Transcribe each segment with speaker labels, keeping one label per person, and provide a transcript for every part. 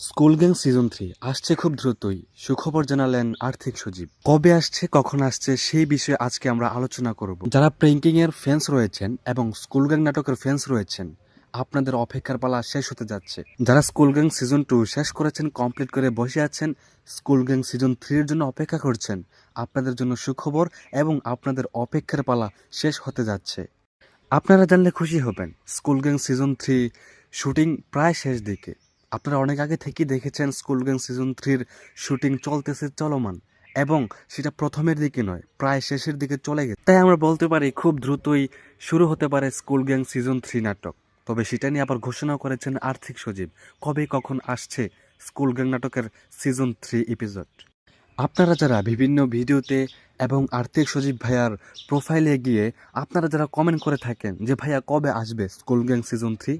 Speaker 1: School gang season three আসছে খুব দ্রুতই। সুখবর জানালেন আর্থিক সজীব কবে আসছে, কখন আসছে, সেই বিষয়ে আজকে আমরা আলোচনা করব। যারা প্রেঙ্কিং এর ফ্যান্স রয়েছেন এবং স্কুল গ্যাং নাটকের ফ্যান্স রয়েছেন, আপনাদের অপেক্ষার পালা শেষ হতে যাচ্ছে। যারা স্কুল গ্যাং সিজন টু শেষ করেছেন কমপ্লিট করে বসে আছেন, স্কুল গ্যাং সিজন থ্রির জন্য অপেক্ষা করছেন, আপনাদের জন্য সুখবর এবং আপনাদের অপেক্ষার পালা শেষ হতে যাচ্ছে। আপনারা জানলে খুশি হবেন, school gang season three shooting প্রায় শেষ দিকে। আপনারা অনেক আগে থেকেই দেখেছেন স্কুল গ্যাং সিজন থ্রির শুটিং চলতেছে চলমান এবং সেটা প্রথমের দিকে নয়, প্রায় শেষের দিকে চলে গেছে। তাই আমরা বলতে পারি খুব দ্রুতই শুরু হতে পারে স্কুল গ্যাং সিজন থ্রি নাটক। তবে সেটা নিয়ে আবার ঘোষণা করেছেন আর্থিক সচিব। কবে কখন আসছে স্কুল গ্যাং নাটকের সিজন থ্রি এপিসোড আপনারা যারা বিভিন্ন ভিডিওতে এবং আর্থিক সচিব ভাইয়ার প্রোফাইলে গিয়ে আপনারা যারা কমেন্ট করে থাকেন যে ভাইয়া কবে আসবে স্কুল গ্যাং সিজন থ্রি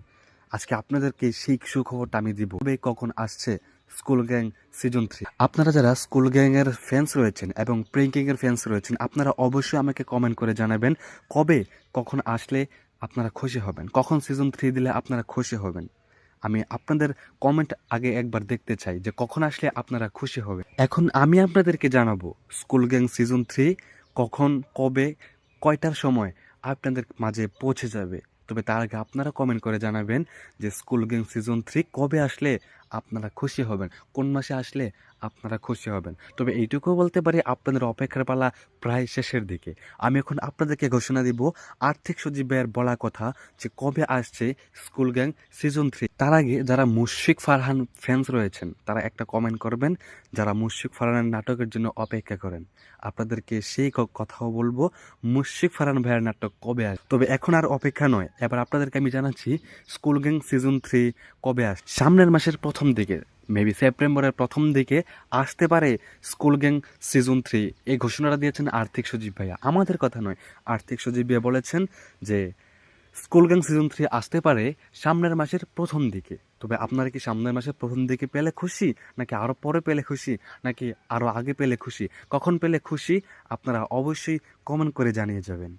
Speaker 1: আজকে আপনাদেরকে সেই সুখবরটা আমি দিব। কবে কখন আসছে স্কুল গ্যাং সিজন থ্রি? আপনারা যারা স্কুল গ্যাং এর ফ্যান্স রয়েছেন এবং প্রিঙ্কিং এর ফ্যান্স রয়েছেন, আপনারা অবশ্যই আমাকে কমেন্ট করে জানাবেন কবে কখন আসলে আপনারা খুশি হবেন, কখন সিজন থ্রি দিলে আপনারা খুশি হবেন। আমি আপনাদের কমেন্ট আগে একবার দেখতে চাই যে কখন আসলে আপনারা খুশি হবে এখন আমি আপনাদেরকে জানাব স্কুল গ্যাং সিজন থ্রি কখন, কবে, কয়টার সময় আপনাদের মাঝে পৌঁছে যাবে। তবে তার আগে আপনারা কমেন্ট করে জানাবেন যে স্কুল গেম সিজন থ্রি কবে আসলে আপনারা খুশি হবেন। কোন মাসে আসলে আপনারা খুশি হবেন? তবে এইটুকু বলতে পারি, আপনাদের অপেক্ষার পালা প্রায় শেষের দিকে। আমি এখন আপনাদেরকে ঘোষণা দিব, আর্থিক সচিবের বলা কথা যে কবে আসছে স্কুল গ্যাং সিজন থ্রি। তার আগে যারা মুশফিক ফারহান ফ্যান্স রয়েছেন, তারা একটা কমেন্ট করবেন, যারা মুশফিক ফারহানের নাটকের জন্য অপেক্ষা করেন। আপনাদেরকে সেই কথাও বলব, মুশফিক ফারহান ভাইয়ের নাটক কবে আসে? তবে এখন আর অপেক্ষা নয়। এবার আপনাদেরকে আমি জানাচ্ছি, স্কুল গ্যাং সিজন থ্রি কবে আস সামনের মাসের প্রথম দিকে মেবি সেপ্টেম্বরের প্রথম দিকে আসতে পারে স্কুল গ্যাং সিজন থ্রি। এই ঘোষণাটা দিয়েছেন আর্থিক সচিব ভাইয়া। আমাদের কথা নয়, আর্থিক সচিব ভাইয়া বলেছেন যে স্কুল গ্যাং সিজন থ্রি আসতে পারে সামনের মাসের প্রথম দিকে। তবে আপনারা কি সামনের মাসের প্রথম দিকে পেলে খুশি? নাকি আরও পরে পেলে খুশি? নাকি আরও আগে পেলে খুশি? কখন পেলে খুশি? আপনারা অবশ্যই কমেন্ট করে জানিয়ে যাবেন।